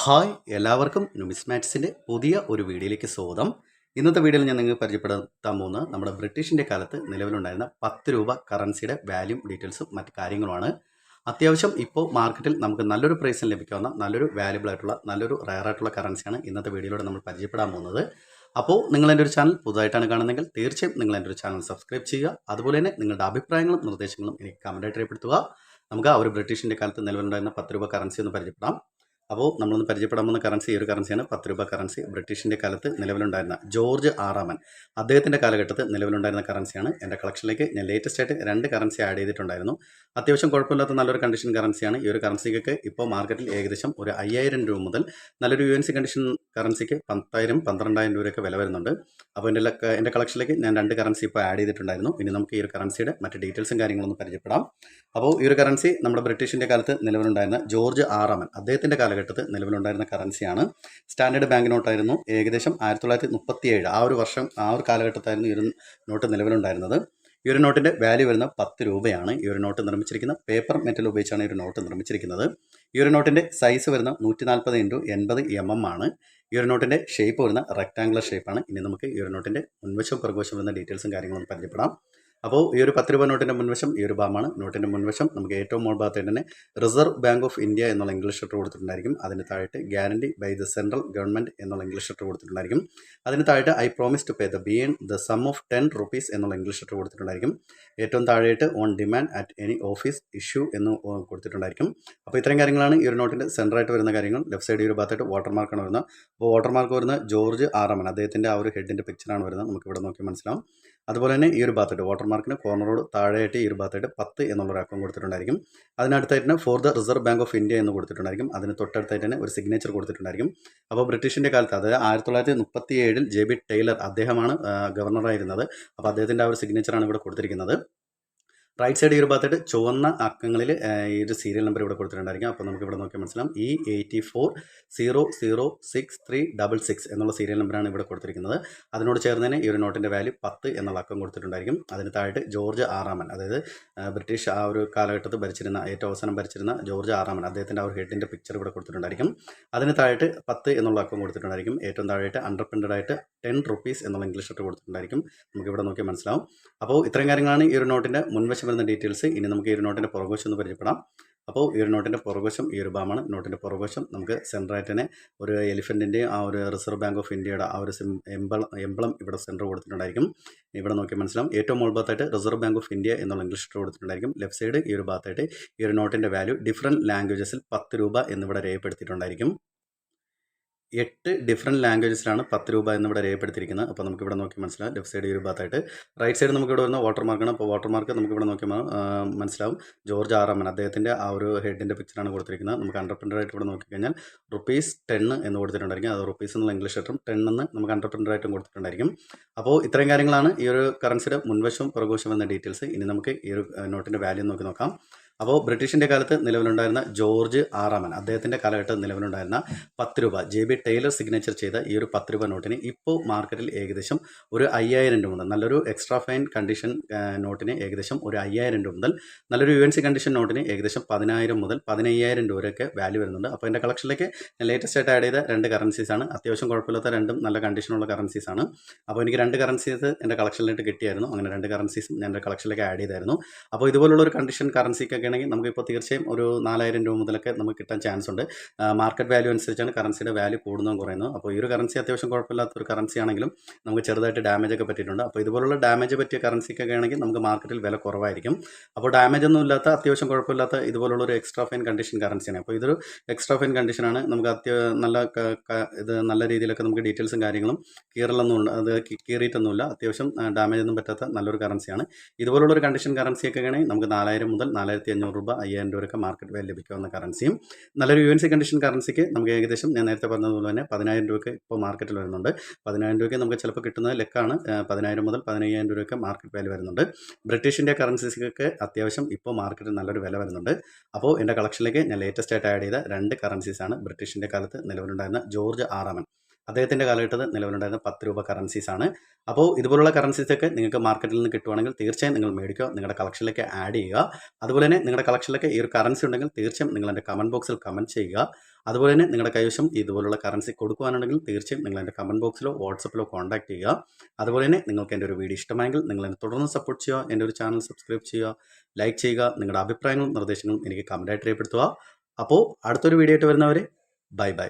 Hi എല്ലാവർക്കും നുമിസ്മാറ്റ്സിന്റെ പുതിയ ഒരു വീഡിയോയിലേക്ക് സ്വാഗതം. ഇന്നത്തെ വീഡിയോയിൽ ഞാൻ നിങ്ങൾക്ക് പരിചയപ്പെടുത്താൻ പോകുന്നത് നമ്മുടെ ബ്രിട്ടീഷിന്റെ കാലത്ത് നിലവിലുണ്ടായിരുന്ന പത്ത് രൂപ കറൻസിയുടെ വാല്യൂ ഡീറ്റെയിൽസും മറ്റ് കാര്യങ്ങളുമാണ്. അത്യാവശ്യം ഇപ്പോൾ മാർക്കറ്റിൽ നമുക്ക് നല്ലൊരു പ്രൈസിൽ ലഭിക്കാവുന്ന നല്ലൊരു വാല്യുബിൾ ആയിട്ടുള്ള നല്ലൊരു റയർ ആയിട്ടുള്ള കറൻസിയാണ് ഇന്നത്തെ വീഡിയോയിലൂടെ നമ്മൾ പരിചയപ്പെടാൻ പോകുന്നത്. അപ്പോൾ നിങ്ങൾ എന്റെ ഒരു ചാനൽ പുതുതായിട്ടാണ് കാണുന്നതെങ്കിൽ തീർച്ചയായും നിങ്ങൾ എന്റെ ഒരു ചാനൽ സബ്സ്ക്രൈബ് ചെയ്യുക. അതുപോലെ തന്നെ നിങ്ങളുടെ അഭിപ്രായങ്ങളും നിർദ്ദേശങ്ങളും എനിക്ക് കമന്റായിട്ട് രേഖപ്പെടുത്തുക. നമുക്ക് ആ ഒരു ബ്രിട്ടീഷിന്റെ കാലത്ത് നിലവിലുണ്ടായിരുന്ന പത്ത് രൂപ കറൻസി ഒന്ന് പരിചയപ്പെടാം. അപ്പോൾ നമ്മളൊന്ന് പരിചയപ്പെടാൻ പോകുന്ന കറൻസി ഈ ഒരു കറൻസിയാണ് പത്ത് രൂപ കറൻസി ബ്രിട്ടീഷിന്റെ കാലത്ത് നിലവിലുണ്ടായിരുന്ന ജോർജ് ആറാമൻ അദ്ദേഹത്തിന്റെ കാലഘട്ടത്തിൽ നിലവിലുണ്ടായിരുന്ന കറൻസിയാണ് എന്റെ കളക്ഷനിലേക്ക് ഞാൻ ലേറ്റസ്റ്റ് ആയിട്ട് രണ്ട് കറൻസി ആഡ് ചെയ്തിട്ടുണ്ടായിരുന്നു. അത്യാവശ്യം കുഴപ്പമില്ലാത്ത നല്ലൊരു കണ്ടീഷൻ കറൻസിയാണ് ഈ ഒരു കറൻസിക്കൊക്കെ ഇപ്പോൾ മാർക്കറ്റിൽ ഏകദേശം ഒരു അയ്യായിരം രൂപ മുതൽ നല്ലൊരു യു എൻ സി കണ്ടീഷൻ കറൻസിക്ക് പത്തായിരം പന്ത്രണ്ടായിരം രൂപയൊക്കെ വില വരുന്നുണ്ട്. അപ്പോൾ എന്റെ എന്റെ കളക്ഷനിലേക്ക് ഞാൻ രണ്ട് കറൻസി ഇപ്പോൾ ആഡ് ചെയ്തിട്ടുണ്ടായിരുന്നു. ഇനി നമുക്ക് ഈ ഒരു കറൻസിയുടെ മറ്റ് ഡീറ്റെയിൽസും കാര്യങ്ങളൊന്നും പരിചയപ്പെടാം. അപ്പോൾ ഈ ഒരു കറൻസി നമ്മുടെ ബ്രിട്ടീഷിന്റെ കാലത്ത് നിലവിലുണ്ടായിരുന്ന ജോർജ് ആറാമൻ അദ്ദേഹത്തിന്റെ കാലഘട്ടത്തിൽ നിലവിലുണ്ടായിരുന്ന കറൻസിയാണ് സ്റ്റാൻഡേർഡ് ബാങ്ക് നോട്ടായിരുന്നു. ഏകദേശം ആയിരത്തി തൊള്ളായിരത്തി മുപ്പത്തി ഏഴ് ആ ഒരു വർഷം ആ ഒരു കാലഘട്ടത്തായിരുന്നു ഈ ഒരു നോട്ട് നിലവിലുണ്ടായിരുന്നത്. ഈ ഒരു നോട്ടിന്റെ വാല്യൂ വരുന്ന പത്ത് രൂപയാണ് ഈ ഒരു നോട്ട് നിർമ്മിച്ചിരിക്കുന്ന പേപ്പർ മെറ്റൽ ഉപയോഗിച്ചാണ് ഈ ഒരു നോട്ട് നിർമ്മിച്ചിരിക്കുന്നത്. ഈ ഒരു നോട്ടിന്റെ സൈസ് വരുന്ന നൂറ്റി നാൽപ്പത് ഇന്റു എൺപത് എം എം ആണ്. ഈ ഒരു നോട്ടിന്റെ ഷേപ്പ് വരുന്ന റെക്ടാങ്കുലർ ഷേപ്പാണ് ഇനി നമുക്ക് ഈ ഒരു നോട്ടിന്റെ മുൻവശവും പ്രകോശവും വരുന്ന ഡീറ്റെയിൽസും കാര്യങ്ങളും പരിചയപ്പെടാം. അപ്പോൾ ഈ ഒരു പത്ത് രൂപ നോട്ടിന്റെ മുൻവശം ഈ ഒരു ഭാഗമാണ് നോട്ടിന്റെ മുൻവശം നമുക്ക് ഏറ്റവും മുകൾ ഭാഗത്തായിട്ട് തന്നെ റിസർവ് ബാങ്ക് ഓഫ് ഇന്ത്യ എന്നുള്ള ഇംഗ്ലീഷ് ലെറ്റർ കൊടുത്തിട്ടുണ്ടായിരിക്കും. അതിന് താഴെ guarantee by the central government എന്നുള്ള ഇംഗ്ലീഷ് ലെറ്റർ കൊടുത്തിട്ടുണ്ടായിരിക്കും. അതിന് താഴെ I promise to pay the bearer the sum of ten rupees എന്നുള്ള ഇംഗ്ലീഷ് ലെറ്റർ കൊടുത്തിട്ടുണ്ടായിരിക്കും. ഏറ്റവും താഴെയായിട്ട് on demand at any office issue എന്ന് കൊടുത്തിട്ടുണ്ടായിരിക്കും. അപ്പോൾ ഇത്രയും കാര്യങ്ങളാണ് ഈ ഒരു നോട്ടിന്റെ സെന്ററായിട്ട് വരുന്ന കാര്യങ്ങൾ. ലെഫ്റ്റ് സൈഡ് ഈ ഒരു ഭാഗത്തായിട്ട് വാട്ടർമാർക്കാണ് വരുന്നത്. അപ്പോൾ വാട്ടർമാർക്ക് വരുന്ന ജോർജ് ആറാമൻ അദ്ദേഹത്തിന്റെ ആ ഒരു ഹെഡിന്റെ പിക്ചറാണ് വരുന്നത്. നമുക്ക് ഇവിടെ നോക്കി മനസ്സിലാവും. അതുപോലെ തന്നെ ഈ ഒരു ഭാഗത്തായിട്ട് വാട്ടർമാർക്കിന് കോർണറോട് താഴെയായിട്ട് ഈ ഒരു ഭാഗത്തായിട്ട് പത്ത് എന്നുള്ളൊരു അക്കം കൊടുത്തിട്ടുണ്ടായിരിക്കും. അതിനടുത്തായിട്ട് തന്നെ for the Reserve Bank of India എന്ന് കൊടുത്തിട്ടുണ്ടായിരിക്കും. അതിന് തൊട്ടടുത്തായിട്ട് തന്നെ ഒരു സിഗ്നേച്ചർ കൊടുത്തിട്ടുണ്ടായിരിക്കും. അപ്പോൾ ബ്രിട്ടീഷിന്റെ കാലത്ത് അതായത് ആയിരത്തി തൊള്ളായിരത്തി മുപ്പത്തി ഏഴിൽ ജെ ബി ടൈലർ അദ്ദേഹമാണ് ഗവർണറായിരുന്നത്. അപ്പോൾ അദ്ദേഹത്തിന്റെ ആ ഒരു സിഗ്നേച്ചറാണ് ഇവിടെ കൊടുത്തിരിക്കുന്നത്. റൈറ്റ് സൈഡ് ഈ ഒരു ഭാഗത്തായിട്ട് ചുവന്ന അക്കങ്ങളിൽ ഈ ഒരു സീരിയൽ നമ്പർ ഇവിടെ കൊടുത്തിട്ടുണ്ടായിരിക്കും. അപ്പോൾ നമുക്ക് ഇവിടെ നോക്കിയാൽ മനസ്സിലാവും. E eighty four zero zero six three double six serial serial നമ്പറാണ് ഇവിടെ കൊടുത്തിരിക്കുന്നത്. അതിനോട് ചേർന്ന് തന്നെ ഈ ഒരു നോട്ടിന്റെ വാല്യൂ പത്ത് എന്നുള്ള അക്കം കൊടുത്തിട്ടുണ്ടായിരിക്കും. അതിന് താഴെ ജോർജ് ആറാമൻ അതായത് ബ്രിട്ടീഷ് ആ ഒരു കാലഘട്ടത്ത് ഭരിച്ചിരുന്ന ഏറ്റവും അവസാനം ഭരിച്ചിരുന്ന ജോർജ് ആറാമൻ അദ്ദേഹത്തിന്റെ ആ ഒരു ഹെഡിന്റെ പിക്ചർ ഇവിടെ കൊടുത്തിട്ടുണ്ടായിരിക്കും. അതിന് താഴെ പത്ത് എന്നുള്ള അക്കം കൊടുത്തിട്ടുണ്ടായിരിക്കും. ഏറ്റവും താഴെയായിട്ട് അണ്ടർപ്രിന്റഡ് ആയിട്ട് ടെൻ റുപ്പീസ് എന്നുള്ള ഇംഗ്ലീഷ് ഷർട്ട് കൊടുത്തിട്ടുണ്ടായിരിക്കും. നമുക്ക് ഇവിടെ നോക്കിയാൽ മനസ്സിലാവും. അപ്പോൾ ഇത്രയും കാര്യങ്ങളാണ് ഈ ഒരു നോട്ടിന്റെ മുൻവശം വരുന്ന ഡീറ്റെയിൽസ് ഇനി നമുക്ക് ഈ ഒരു നോട്ടിന്റെ പുറകുവശം ഒന്ന് പരിചയപ്പെടാം. അപ്പോൾ ഈ ഒരു നോട്ടിന്റെ പുറകുവശം ഈ ഒരു ഭാഗമാണ് നോട്ടിന്റെ പുറകുവശം നമുക്ക് സെൻട്രായിട്ടിനെ ഒരു എലിഫന്റിന്റെയും ആ ഒരു റിസർവ് ബാങ്ക് ഓഫ് ഇന്ത്യയുടെ ആ ഒരു എംബളം എംബളം ഇവിടെ സെന്റർ കൊടുത്തിട്ടുണ്ടായിരിക്കും. ഇവിടെ നോക്കി മനസ്സിലാവും. ഏറ്റവും മുകൾ ഭാഗത്തായിട്ട് റിസർവ് ബാങ്ക് ഓഫ് ഇന്ത്യ എന്നുള്ള ഇംഗ്ലീഷ് ലെറ്റർ കൊടുത്തിട്ടുണ്ടായിരിക്കും. ലെഫ്റ്റ് സൈഡ് ഈ ഒരു ഭാഗത്തായിട്ട് ഈ ഒരു നോട്ടിന്റെ വാല്യൂ ഡിഫറെന്റ് ലാംഗ്വേജസിൽ പത്ത് രൂപ എന്നിവിടെ രേഖപ്പെടുത്തിയിട്ടുണ്ടായിരിക്കും. എട്ട് ഡിഫറെന്റ് ലാംഗ്വേജസിലാണ് പത്ത് രൂപ എന്നിവിടെ രേഖപ്പെടുത്തിയിരിക്കുന്നത്. അപ്പോൾ നമുക്ക് ഇവിടെ നോക്കി മനസ്സിലാവും. ലെഫ്റ്റ് സൈഡ് ഈ ഒരു ഭാഗത്തായിട്ട്. റൈറ്റ് സൈഡ് നമുക്ക് ഇവിടെ വരുന്ന വാട്ടർ മാർക്കാണ് അപ്പോൾ വാട്ടർ മാർക്ക് നമുക്ക് ഇവിടെ നോക്കി മനസ്സിലാവും. ജോർജ് ആറാമൻ അദ്ദേഹത്തിന്റെ ആ ഒരു ഹെഡിന്റെ പിക്ചറാണ് കൊടുത്തിരിക്കുന്നത്. നമുക്ക് അണ്ടർപ്രിന്ററായിട്ട് ഇവിടെ നോക്കിക്കഴിഞ്ഞാൽ റുപ്പീസ് ടെൻ എന്ന് കൊടുത്തിട്ടുണ്ടായിരിക്കും. അത് റുപ്പീസ് എന്നുള്ള ഇംഗ്ലീഷ് ലെറ്ററും ടെൻ എന്ന് നമുക്ക് അണ്ടർപ്രിന്ററായിട്ടും കൊടുത്തിട്ടുണ്ടായിരിക്കും. അപ്പോൾ ഇത്രയും കാര്യങ്ങളാണ് ഈ ഒരു കറൻസിയുടെ മുൻവശം പ്രകോശം എന്ന ഡീറ്റെയിൽസ് ഇനി നമുക്ക് ഈ ഒരു നോട്ടിന്റെ വാല്യൂ നോക്കി നോക്കാം. അപ്പോൾ ബ്രിട്ടീഷിന്റെ കാലത്ത് നിലവിലുണ്ടായിരുന്ന ജോർജ് ആറാമൻ അദ്ദേഹത്തിന്റെ കാലഘട്ടത്തിൽ നിലവിലുണ്ടായിരുന്ന പത്ത് രൂപ ജെ ബി ടൈലർ സിഗ്നേച്ചർ ചെയ്ത ഈ ഒരു പത്ത് രൂപ നോട്ടിന് ഇപ്പോൾ മാർക്കറ്റിൽ ഏകദേശം ഒരു അയ്യായിരം രൂപ മുതൽ നല്ലൊരു എക്സ്ട്രാ ഫൈൻ കണ്ടീഷൻ നോട്ടിന് ഏകദേശം ഒരു അയ്യായിരം രൂപ മുതൽ നല്ലൊരു യു എൻ സി കണ്ടീഷൻ നോട്ടിന് ഏകദേശം പതിനായിരം മുതൽ പതിനയ്യായിരം രൂപ വരെയൊക്കെ വാല്യൂ വരുന്നുണ്ട് അപ്പോൾ എന്റെ കളക്ഷനിലേക്ക് ലേറ്റസ്റ്റ് ആയിട്ട് ആഡ് ചെയ്ത രണ്ട് കറൻസീസാണ് അത്യാവശ്യം കുഴപ്പമില്ലാത്ത രണ്ടും നല്ല കണ്ടീഷനുള്ള കറൻസീസാണ് അപ്പോൾ എനിക്ക് രണ്ട് കറൻസീസ് എന്റെ കളക്ഷനിലേക്ക് കിട്ടിയായിരുന്നു. അങ്ങനെ രണ്ട് കറൻസീസും ഞാൻ എന്റെ കളക്ഷനിലേക്ക് ആഡ് ചെയ്തായിരുന്നു. അപ്പോൾ ഇതുപോലുള്ള ഒരു കണ്ടീഷൻ കറൻസിക്കൊക്കെ ആണെങ്കിൽ നമുക്കിപ്പോൾ തീർച്ചയായും ഒരു നാലായിരം രൂപ മുതലൊക്കെ നമുക്ക് കിട്ടാൻ ചാൻസ് ഉണ്ട്. മാർക്കറ്റ് വാല്യൂ അനുസരിച്ചാണ് കറൻസിയുടെ വാല്യൂ കൂടുന്നതും കുറയുന്നു അപ്പോൾ ഈ ഒരു കറൻസി അത്യാവശ്യം കുഴപ്പമില്ലാത്ത ഒരു കറൻസി ആണെങ്കിലും നമുക്ക് ചെറുതായിട്ട് ഡാമേജ് ഒക്കെ പറ്റിയിട്ടുണ്ട്. അപ്പോൾ ഇതുപോലുള്ള ഡാമേജ് പറ്റിയ കറൻസിക്കൊക്കെ ആണെങ്കിൽ നമുക്ക് മാർക്കറ്റിൽ വില കുറവായിരിക്കും. അപ്പോൾ ഡാമേജ് ഒന്നും ഇല്ലാത്ത അത്യാവശ്യം കുഴപ്പമില്ലാത്ത ഇതുപോലുള്ള ഒരു എക്സ്ട്രാ ഫൈൻ കണ്ടീഷൻ കറൻസിയാണ് അപ്പോൾ ഇതൊരു എക്സ്ട്രാ ഫൈൻ കണ്ടീഷനാണ് നമുക്ക് അത്യ നല്ല ഇത് നല്ല രീതിയിലൊക്കെ നമുക്ക് ഡീറ്റെയിൽസും കാര്യങ്ങളും കീറലൊന്നും അത് കീറിയിട്ടൊന്നുമില്ല. അത്യാവശ്യം ഡാമേജ് ഒന്നും പറ്റാത്ത നല്ലൊരു കറൻസിയാണ് ഇതുപോലുള്ള ഒരു കണ്ടീഷൻ കറൻസിയൊക്കെ ആണെങ്കിൽ നമുക്ക് നാലായിരം മുതൽ നാലായിരത്തി അഞ്ഞൂറ് രൂപ അയ്യായിരം രൂപ മാർക്കറ്റ് വാല്യൂ ലഭിക്കാവുന്ന കറൻസിയും നല്ലൊരു യു എൻ സി കണ്ടീഷൻ കറൻസിക്ക് നമുക്ക് ഏകദേശം ഞാൻ നേരത്തെ പറഞ്ഞതുപോലെ തന്നെ പതിനായിരം രൂപയ്ക്ക് ഇപ്പോൾ മാർക്കറ്റിൽ വരുന്നുണ്ട്. പതിനായിരം രൂപയ്ക്ക് നമുക്ക് ചിലപ്പോൾ കിട്ടുന്ന ലെക്കാണ് പതിനായിരം മുതൽ പതിനയ്യായിരം രൂപയ്ക്ക് മാർക്കറ്റ് വാല്യൂ വരുന്നുണ്ട്. ബ്രിട്ടീഷിന്റെ കറൻസീസിക്കൊക്കെ അത്യാവശ്യം ഇപ്പോൾ മാർക്കറ്റിൽ നല്ലൊരു വില വരുന്നുണ്ട്. അപ്പോൾ എന്റെ കളക്ഷനിലേക്ക് ഞാൻ ലേറ്റസ്റ്റ് ആയിട്ട് ആഡ് ചെയ്ത രണ്ട് കറൻസീസാണ് ബ്രിട്ടീഷിന്റെ കാലത്ത് നിലവിലുണ്ടായിരുന്ന ജോർജ് ആറാമൻ അദ്ദേഹത്തിന്റെ കാലഘട്ടത്തിൽ നിലവിലുണ്ടായിരുന്ന പത്ത് രൂപ കറൻസീസ് ആണ്. അപ്പോൾ ഇതുപോലുള്ള കറൻസീസൊക്കെ നിങ്ങൾക്ക് മാർക്കറ്റിൽ നിന്ന് കിട്ടുവാണെങ്കിൽ തീർച്ചയായും നിങ്ങൾ മേടിക്കുക നിങ്ങളുടെ കളക്ഷനിലേക്ക് ആഡ് ചെയ്യുക. അതുപോലെ തന്നെ നിങ്ങളുടെ കളക്ഷനിലൊക്കെ ഈ ഒരു കറൻസി ഉണ്ടെങ്കിൽ തീർച്ചയായും നിങ്ങൾ എന്റെ കമന്റ് ബോക്സിൽ കമന്റ് ചെയ്യുക. അതുപോലെ തന്നെ നിങ്ങളുടെ കൈവശം ഇതുപോലുള്ള കറൻസി കൊടുക്കുവാനുണ്ടെങ്കിൽ തീർച്ചയായും നിങ്ങൾ എന്റെ കമന്റ് ബോക്സിലോ വാട്സപ്പിലോ കോൺടാക്ട് ചെയ്യുക. അതുപോലെ തന്നെ നിങ്ങൾക്ക് എന്റെ ഒരു വീഡിയോ ഇഷ്ടമായെങ്കിൽ നിങ്ങൾ എന്നെ തുടർന്ന് സപ്പോർട്ട് ചെയ്യുക എന്റെ ഒരു ചാനൽ സബ്സ്ക്രൈബ് ചെയ്യുക ലൈക്ക് ചെയ്യുക നിങ്ങളുടെ അഭിപ്രായങ്ങളും നിർദ്ദേശങ്ങളും എനിക്ക് കമന്റായിട്ട് രേഖപ്പെടുത്തുക. അപ്പോൾ അടുത്തൊരു വീഡിയോ ആയിട്ട് വരുന്നവരെ ബൈ ബൈ